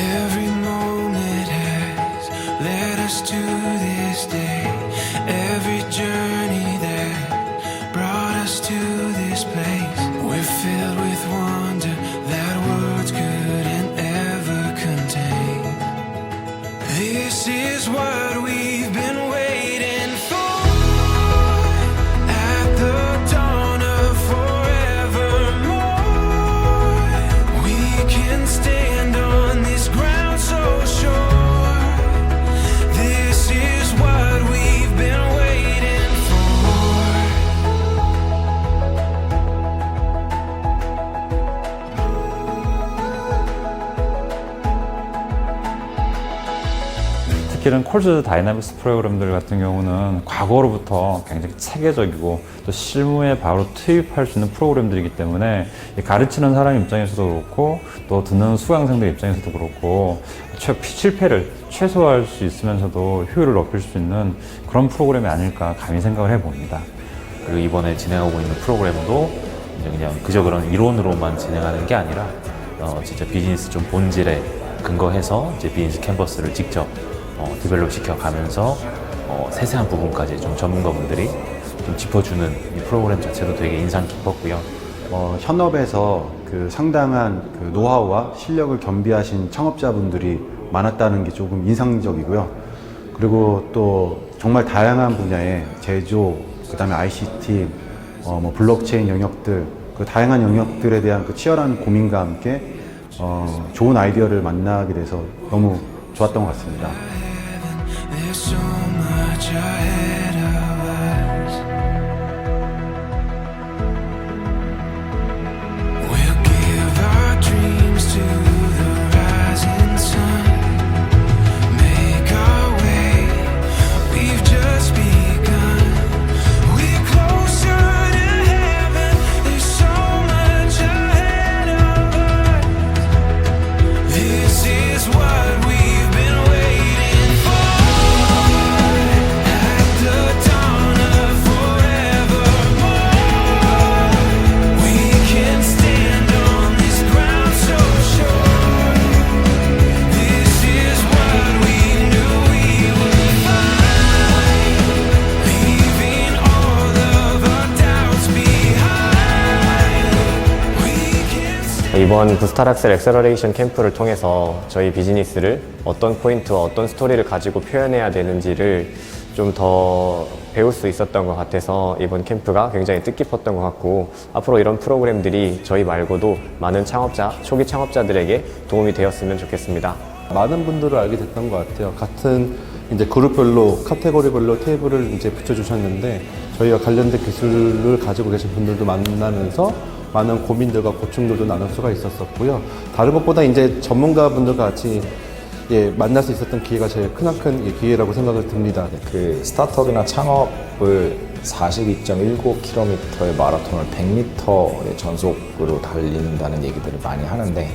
Every moment has led us to 특히는 콜즈 다이나믹스 프로그램들 같은 경우는 과거로부터 굉장히 체계적이고 또 실무에 바로 투입할 수 있는 프로그램들이기 때문에 이 가르치는 사람 입장에서도 그렇고 또 듣는 수강생들 입장에서도 그렇고 최, 실패를 최소화할 수 있으면서도 효율을 높일 수 있는 그런 프로그램이 아닐까 감히 생각을 해봅니다. 그리고 이번에 진행하고 있는 프로그램도 그냥 그저 그런 이론으로만 진행하는 게 아니라 어, 진짜 비즈니스 좀 본질에 근거해서 이제 비즈니스 캔버스를 직접 어, 디벨롭 시켜가면서 어, 세세한 부분까지 좀 전문가분들이 좀 짚어주는 이 프로그램 자체도 되게 인상 깊었고요. 어, 현업에서 그 상당한 그 노하우와 실력을 겸비하신 창업자분들이 많았다는 게 조금 인상적이고요. 그리고 또 정말 다양한 분야의 제조, 그 다음에 ICT, 어, 뭐 블록체인 영역들, 그 다양한 영역들에 대한 그 치열한 고민과 함께 어, 좋은 아이디어를 만나게 돼서 너무 좋았던 것 같습니다. so much I 이번 부스타락셀 엑셀러레이션 캠프를 통해서 저희 비즈니스를 어떤 포인트와 어떤 스토리를 가지고 표현해야 되는지를 좀 더 배울 수 있었던 것 같아서 이번 캠프가 굉장히 뜻깊었던 것 같고 앞으로 이런 프로그램들이 저희 말고도 많은 창업자, 초기 창업자들에게 도움이 되었으면 좋겠습니다. 많은 분들을 알게 됐던 것 같아요. 같은 이제 그룹별로 카테고리별로 테이블을 이제 붙여주셨는데 저희와 관련된 기술을 가지고 계신 분들도 만나면서 많은 고민들과 고충들도 나눌 수가 있었었고요. 다른 것보다 이제 전문가분들과 같이 예, 만날 수 있었던 기회가 제일 크나큰 예, 기회라고 생각을 듭니다. 네. 그 스타트업이나 창업을 42.19km의 마라톤을 100m의 전속으로 달린다는 얘기들을 많이 하는데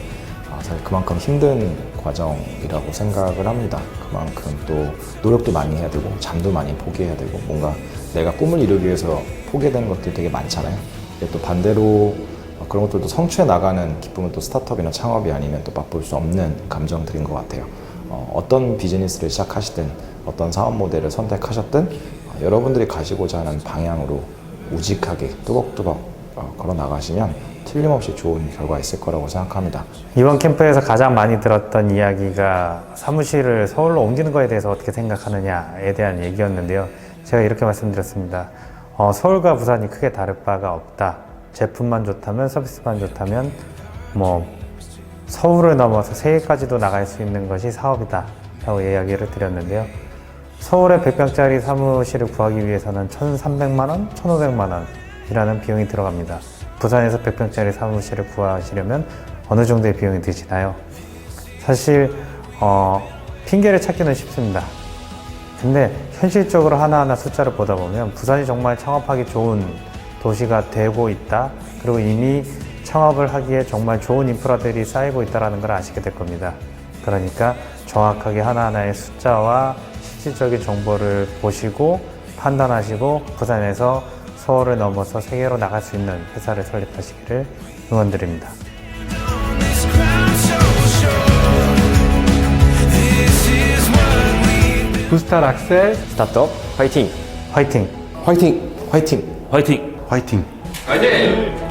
아, 사실 그만큼 힘든 과정이라고 생각을 합니다. 그만큼 또 노력도 많이 해야 되고 잠도 많이 포기해야 되고 뭔가 내가 꿈을 이루기 위해서 포기되는 것들이 되게 많잖아요. 또 반대로 어, 그런 것들도 성취해 나가는 기쁨은 또 스타트업이나 창업이 아니면 또 맛볼 수 없는 감정들인 것 같아요. 어, 어떤 비즈니스를 시작하시든 어떤 사업 모델을 선택하셨든 어, 여러분들이 가지고자 하는 방향으로 우직하게 뚜벅뚜벅 어, 걸어 나가시면 틀림없이 좋은 결과 있을 거라고 생각합니다. 이번 캠프에서 가장 많이 들었던 이야기가 사무실을 서울로 옮기는 거에 대해서 어떻게 생각하느냐에 대한 얘기였는데요. 제가 이렇게 말씀드렸습니다. 어, 서울과 부산이 크게 다를 바가 없다. 제품만 좋다면 서비스만 좋다면 뭐 서울을 넘어서 세계까지도 나갈 수 있는 것이 사업이다. 라고 이야기를 드렸는데요. 서울에 100평짜리 사무실을 구하기 위해서는 1,300만 원, 1,500만 원이라는 비용이 들어갑니다. 부산에서 100평짜리 사무실을 구하시려면 어느 정도의 비용이 드시나요? 사실 어, 핑계를 찾기는 쉽습니다. 근데 현실적으로 하나하나 숫자를 보다 보면 부산이 정말 창업하기 좋은 도시가 되고 있다. 그리고 이미 창업을 하기에 정말 좋은 인프라들이 쌓이고 있다는 걸 아시게 될 겁니다. 그러니까 정확하게 하나하나의 숫자와 실질적인 정보를 보시고 판단하시고 부산에서 서울을 넘어서 세계로 나갈 수 있는 회사를 설립하시기를 응원드립니다. 부스터 락셀 스타트업 화이팅! 화이팅! 화이팅! 화이팅! 화이팅! 화이팅! 화이팅!